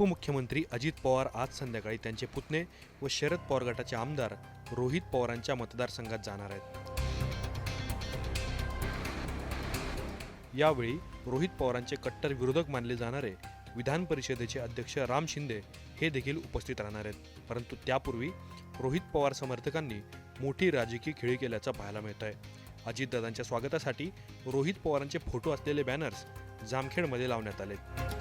उपमुख्यमंत्री अजित पवार आज संध्याकाळी त्यांचे पुतणे व शरद पवार गटाचे आमदार रोहित पवारांच्या मतदारसंघात जाणार आहेत. यावेळी रोहित पवारांचे कट्टर विरोधक मानले जाणारे विधान परिषदेचे अध्यक्ष राम शिंदे हे देखील उपस्थित राहणार आहेत. परंतु त्यापूर्वी रोहित पवार समर्थकांनी मोठी राजकीय खेळी केल्याचं पाहायला मिळत आहे अजितदादांच्या स्वागतासाठी रोहित पवारांचे फोटो असलेले बॅनर्स जामखेडमध्ये लावण्यात आले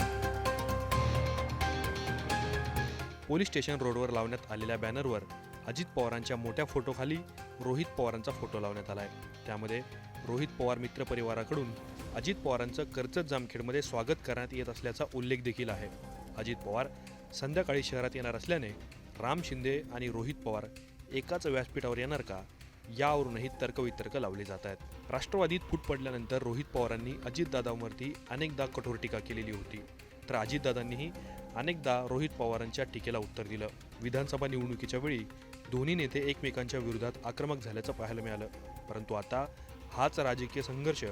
पोलीस स्टेशन रोडवर लावण्यात आलेल्या बॅनरवर अजित पवारांच्या मोठ्या फोटोखाली रोहित पवारांचा फोटो लावण्यात आला आहे त्यामध्ये रोहित पवार मित्र परिवाराकडून अजित पवारांचं कर्जत जामखेडमध्ये स्वागत करण्यात येत असल्याचा उल्लेख देखील आहे. अजित पवार संध्याकाळी शहरात येणार असल्याने राम शिंदे आणि रोहित पवार एकाच व्यासपीठावर येणार का? यावरूनही तर्कवितर्क लावले जात आहेत. राष्ट्रवादीत फूट पडल्यानंतर रोहित पवारांनी अजितदादांवरती अनेकदा कठोर टीका केलेली होती. तर अजितदादांनीही अनेकदा रोहित पवारांच्या टीकेला उत्तर दिलं. विधानसभा निवडणुकीच्या वेळी दोन्ही नेते एकमेकांच्या विरोधात आक्रमक झाल्याचं पाहायला मिळालं. परंतु आता हाच राजकीय संघर्ष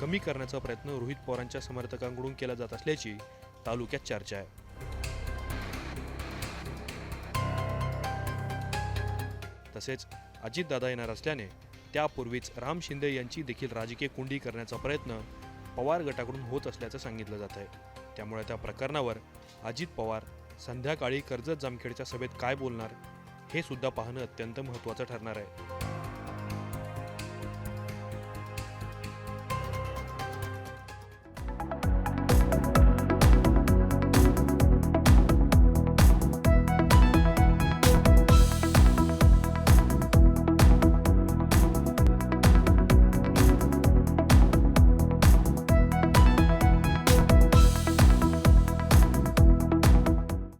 कमी करण्याचा प्रयत्न रोहित पवारांच्या समर्थकांकडून केला जात असल्याची तालुक्यात चर्चा आहे. तसेच अजितदादा येणार असल्याने त्यापूर्वीच राम शिंदे यांची देखील राजकीय कुंडी करण्याचा प्रयत्न पवार गटाकडून होत असल्याचं सांगितलं जात आहे. त्यामुळे त्या प्रकरणावर अजित पवार संध्याकाळी कर्जत जामखेडच्या सभेत काय बोलणार हे सुद्धा पाहणं अत्यंत महत्त्वाचं ठरणार आहे.